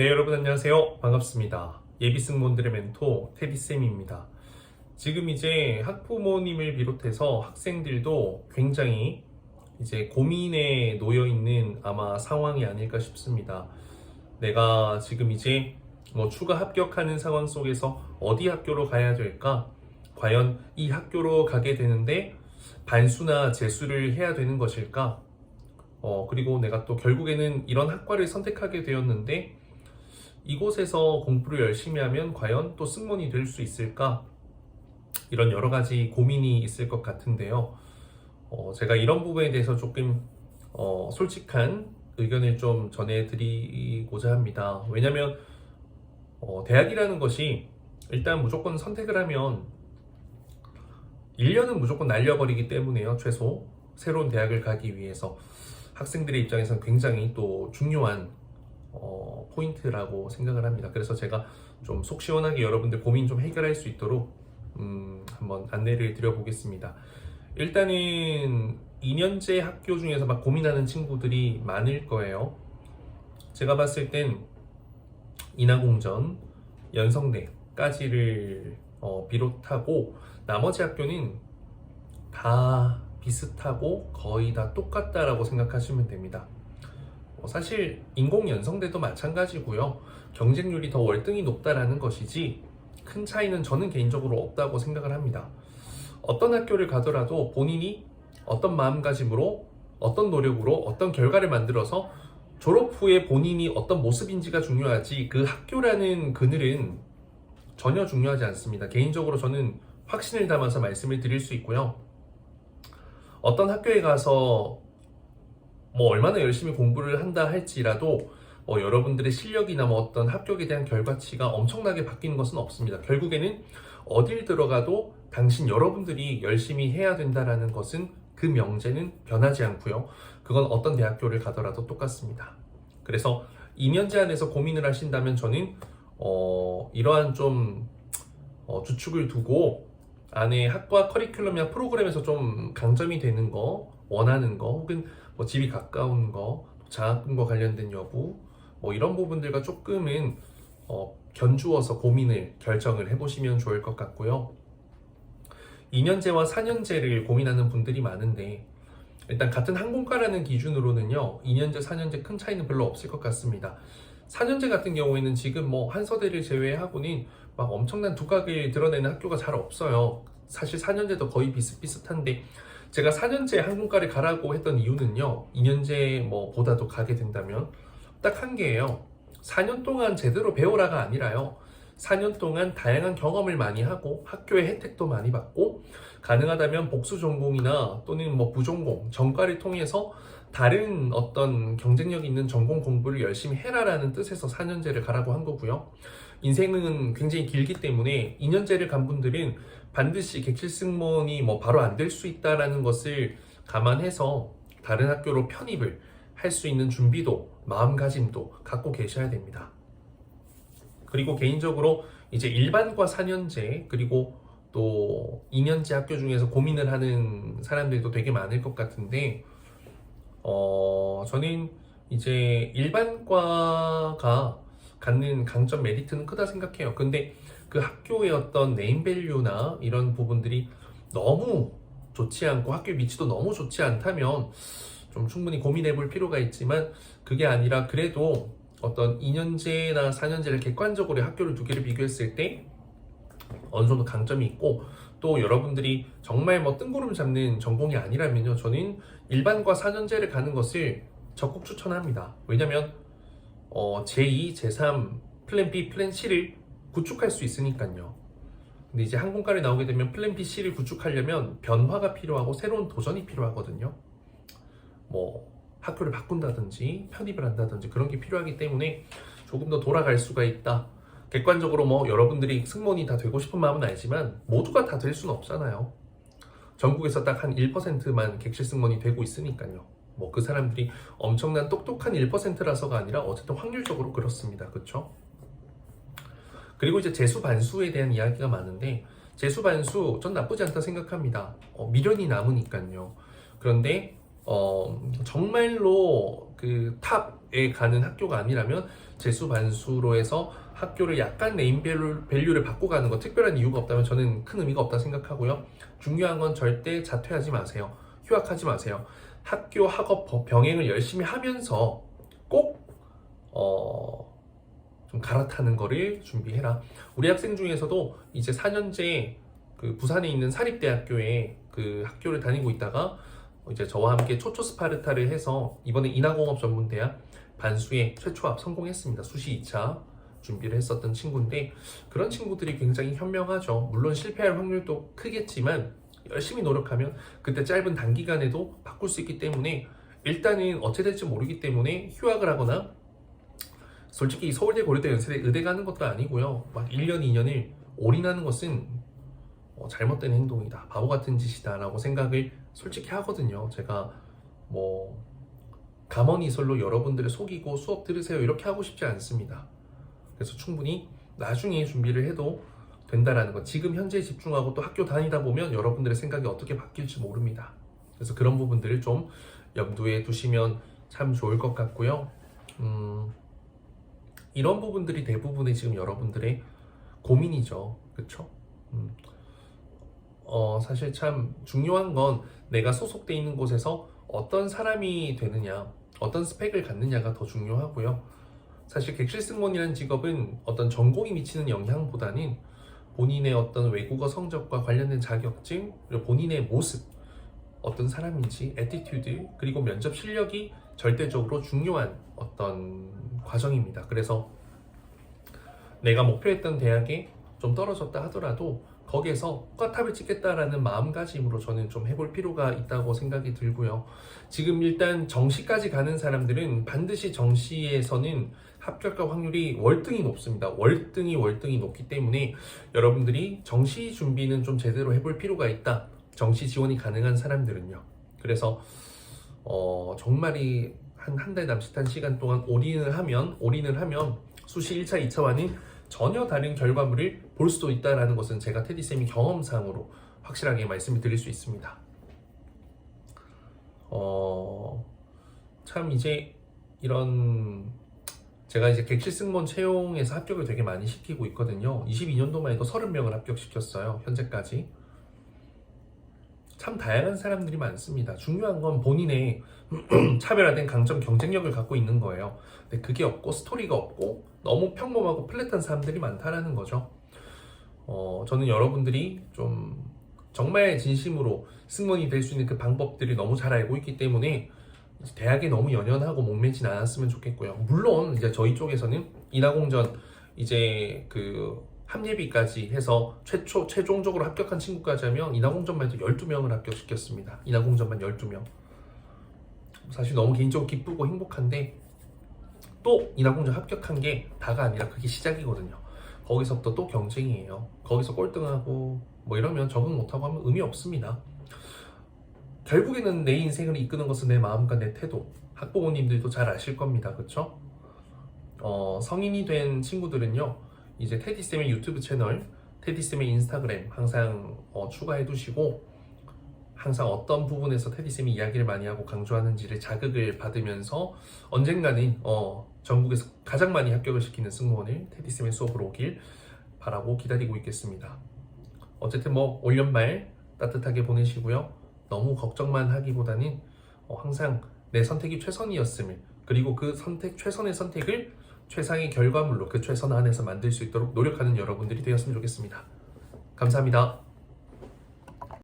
네, 여러분 안녕하세요. 반갑습니다. 예비 승무원들의 멘토 테디쌤입니다. 지금 이제 학부모님을 비롯해서 학생들도 굉장히 이제 고민에 놓여 있는 아마 상황이 아닐까 싶습니다. 내가 지금 이제 뭐 추가 합격하는 상황 속에서 어디 학교로 가야 될까? 과연 이 학교로 가게 되는데 반수나 재수를 해야 되는 것일까? 어, 그리고 내가 또 결국에는 이런 학과를 선택하게 되었는데 이곳에서 공부를 열심히 하면 과연 또 승무원이 될 수 있을까? 이런 여러 가지 고민이 있을 것 같은데요. 어, 제가 이런 부분에 대해서 조금 어, 솔직한 의견을 좀 전해드리고자 합니다. 왜냐면 어, 대학이라는 것이 일단 무조건 선택을 하면 1년은 무조건 날려버리기 때문에요. 최소 새로운 대학을 가기 위해서 학생들의 입장에서는 굉장히 또 중요한 어, 포인트라고 생각을 합니다. 그래서 제가 좀 속 시원하게 여러분들 고민 좀 해결할 수 있도록 음, 한번 안내를 드려보겠습니다. 일단은 2년제 학교 중에서 막 고민하는 친구들이 많을 거예요. 제가 봤을 땐 인하공전, 연성대까지를 어, 비롯하고 나머지 학교는 다 비슷하고 거의 다 똑같다라고 생각하시면 됩니다. 어, 사실 인공 연성대도 마찬가지고요. 경쟁률이 더 월등히 높다라는 것이지 큰 차이는 저는 개인적으로 없다고 생각을 합니다. 어떤 학교를 가더라도 본인이 어떤 마음가짐으로 어떤 노력으로 어떤 결과를 만들어서 졸업 후에 본인이 어떤 모습인지가 중요하지 그 학교라는 그늘은 전혀 중요하지 않습니다. 개인적으로 저는 확신을 담아서 말씀을 드릴 수 있고요. 어떤 학교에 가서 뭐 얼마나 열심히 공부를 한다 할지라도 뭐 여러분들의 실력이나 뭐 어떤 합격에 대한 결과치가 엄청나게 바뀌는 것은 없습니다. 결국에는 어딜 들어가도 당신 여러분들이 열심히 해야 된다라는 것은 그 명제는 변하지 않고요. 그건 어떤 대학교를 가더라도 똑같습니다. 그래서 2년제 안에서 고민을 하신다면 저는 어, 이러한 좀 어, 주축을 두고 안에 학과 커리큘럼이나 프로그램에서 좀 강점이 되는 거 원하는 거 혹은 뭐 집이 가까운 거 장학금과 관련된 여부 뭐 이런 부분들과 조금은 어, 견주어서 고민을 결정을 해보시면 좋을 것 같고요. 2년제와 4년제를 고민하는 분들이 많은데 일단 같은 항공과라는 기준으로는요 2년제, 4년제 큰 차이는 별로 없을 것 같습니다. 4년제 같은 경우에는 지금 뭐 한서대를 제외하고는 막 엄청난 두각을 드러내는 학교가 잘 없어요. 사실 4년제도 거의 비슷비슷한데 제가 4년제 항공과를 가라고 했던 이유는요 2년제 뭐 보다도 가게 된다면 딱 한 개예요. 4년 동안 제대로 배우라가 아니라요. 4년 동안 다양한 경험을 많이 하고 학교의 혜택도 많이 받고 가능하다면 복수 전공이나 또는 뭐 부전공, 전과를 통해서 다른 어떤 경쟁력 있는 전공 공부를 열심히 해라라는 뜻에서 4년제를 가라고 한 거고요. 인생은 굉장히 길기 때문에 2년제를 간 분들은 반드시 객실 승무원이 뭐 바로 안 될 수 있다라는 것을 감안해서 다른 학교로 편입을 할 수 있는 준비도 마음가짐도 갖고 계셔야 됩니다. 그리고 개인적으로 이제 일반과 4년제 그리고 또 2년제 학교 중에서 고민을 하는 사람들도 되게 많을 것 같은데 어 저는 이제 일반과가 갖는 강점 메리트는 크다 생각해요. 근데 그 학교의 어떤 네임밸류나 이런 부분들이 너무 좋지 않고 학교 위치도 너무 좋지 않다면 좀 충분히 고민해 볼 필요가 있지만 그게 아니라 그래도 어떤 2년제나 4년제를 객관적으로 학교를 두 개를 비교했을 때 어느 정도 강점이 있고 또 여러분들이 정말 뭐 뜬구름 잡는 전공이 아니라면요. 저는 일반과 4년제를 가는 것을 적극 추천합니다. 왜냐면 어, 제2, 제3, 플랜 B, 플랜 C를 구축할 수 있으니까요 근데 이제 항공과를 나오게 되면 플랜 B, C를 구축하려면 변화가 필요하고 새로운 도전이 필요하거든요 뭐 학교를 바꾼다든지 편입을 한다든지 그런 게 필요하기 때문에 조금 더 돌아갈 수가 있다. 객관적으로 뭐 여러분들이 승무원이 다 되고 싶은 마음은 알지만 모두가 다 될 수는 없잖아요. 전국에서 딱 한 1%만 객실 승무원이 되고 있으니까요. 뭐 그 사람들이 엄청난 똑똑한 1%라서가 아니라 어쨌든 확률적으로 그렇습니다. 그렇죠? 그리고 이제 재수 반수에 대한 이야기가 많은데 재수 반수 전 나쁘지 않다 생각합니다. 어, 미련이 남으니까요. 그런데 어, 정말로 그 탑에 가는 학교가 아니라면 재수 반수로 해서 학교를 약간 네임 밸류- 밸류를 바꿔 가는 거 특별한 이유가 없다면 저는 큰 의미가 없다 생각하고요. 중요한 건 절대 자퇴하지 마세요. 휴학하지 마세요. 학교 학업 버- 병행을 열심히 하면서 꼭 어, 좀 갈아타는 거를 준비해라. 우리 학생 중에서도 이제 4년제 그 부산에 있는 사립대학교에 그 학교를 다니고 있다가 이제 저와 함께 초초 스파르타를 해서 이번에 인하공업 전문대학 반수에 최초합 성공했습니다. 수시 2차 준비를 했었던 친구인데 그런 친구들이 굉장히 현명하죠. 물론 실패할 확률도 크겠지만 열심히 노력하면 그때 짧은 단기간에도 바꿀 수 있기 때문에 일단은 어찌 될지 모르기 때문에 휴학을 하거나 솔직히 서울대 고려대 연세대 의대 가는 것도 아니고요. 막 1년 2년을 올인하는 것은 어, 잘못된 행동이다. 바보 같은 짓이다라고 생각을 솔직히 하거든요. 제가 뭐 감언이설로 여러분들을 속이고 수업 들으세요 이렇게 하고 싶지 않습니다. 그래서 충분히 나중에 준비를 해도 된다라는 것. 지금 현재 집중하고 또 학교 다니다 보면 여러분들의 생각이 어떻게 바뀔지 모릅니다. 그래서 그런 부분들을 좀 염두에 두시면 참 좋을 것 같고요. 음, 이런 부분들이 대부분의 지금 여러분들의 고민이죠. 그쵸? 음. 어, 사실 참 중요한 건 내가 소속돼 있는 곳에서 어떤 사람이 되느냐, 어떤 스펙을 갖느냐가 더 중요하고요. 사실 객실 승무원이라는 직업은 어떤 전공이 미치는 영향보다는 본인의 어떤 외국어 성적과 관련된 자격증, 그리고 본인의 모습, 어떤 사람인지, 에티튜드, 그리고 면접 실력이 절대적으로 중요한 어떤 과정입니다. 그래서 내가 목표했던 대학에 좀 떨어졌다 하더라도 거기에서 꽈탑을 찍겠다라는 마음가짐으로 저는 좀 해볼 필요가 있다고 생각이 들고요. 지금 일단 정시까지 가는 사람들은 반드시 정시에서는 합격할 확률이 월등히 높습니다. 월등히 월등히 높기 때문에 여러분들이 정시 준비는 좀 제대로 해볼 필요가 있다. 정시 지원이 가능한 사람들은요. 그래서 어, 정말이 한 한 달 남짓한 시간 동안 올인을 하면 올인을 하면 수시 1차, 2차와는 전혀 다른 결과물을 볼 수도 있다라는 것은 제가 테디 쌤이 경험상으로 확실하게 말씀을 드릴 수 있습니다. 어, 참 이제 이런 제가 이제 객실 승무원 채용에서 합격을 되게 많이 시키고 있거든요. 22년도만 해도 30명을 합격시켰어요. 현재까지. 참 다양한 사람들이 많습니다. 중요한 건 본인의 차별화된 강점 경쟁력을 갖고 있는 거예요. 근데 그게 없고 스토리가 없고 너무 평범하고 플랫한 사람들이 많다라는 거죠. 어, 저는 여러분들이 좀 정말 진심으로 승무원이 될 수 있는 그 방법들이 너무 잘 알고 있기 때문에 대학에 너무 연연하고 목매진 않았으면 좋겠고요. 물론 이제 저희 쪽에서는 인하공전 이제 그 합예비까지 해서 최초 최종적으로 합격한 친구까지 하면 인하공전만 해도 12명을 합격시켰습니다. 인하공전만 12명. 사실 너무 개인적으로 기쁘고 행복한데 또 인하공전 합격한 게 다가 아니라 그게 시작이거든요. 거기서부터 또 경쟁이에요. 거기서 꼴등하고 뭐 이러면 적응 못하고 하면 의미 없습니다. 결국에는 내 인생을 이끄는 것은 내 마음과 내 태도. 학부모님들도 잘 아실 겁니다. 그쵸? 어, 성인이 된 친구들은요, 이제 테디쌤의 유튜브 채널, 테디쌤의 인스타그램 항상 어, 추가해 두시고, 항상 어떤 부분에서 테디쌤이 이야기를 많이 하고 강조하는지를 자극을 받으면서 언젠가는 어, 전국에서 가장 많이 합격을 시키는 승무원을 테디쌤의 수업으로 오길 바라고 기다리고 있겠습니다. 어쨌든 뭐 올 연말 따뜻하게 보내시고요. 너무 걱정만 하기보다는 어, 항상 내 선택이 최선이었음을 그리고 그 선택 최선의 선택을 최상의 결과물로 그 최선 안에서 만들 수 있도록 노력하는 여러분들이 되었으면 좋겠습니다. 감사합니다.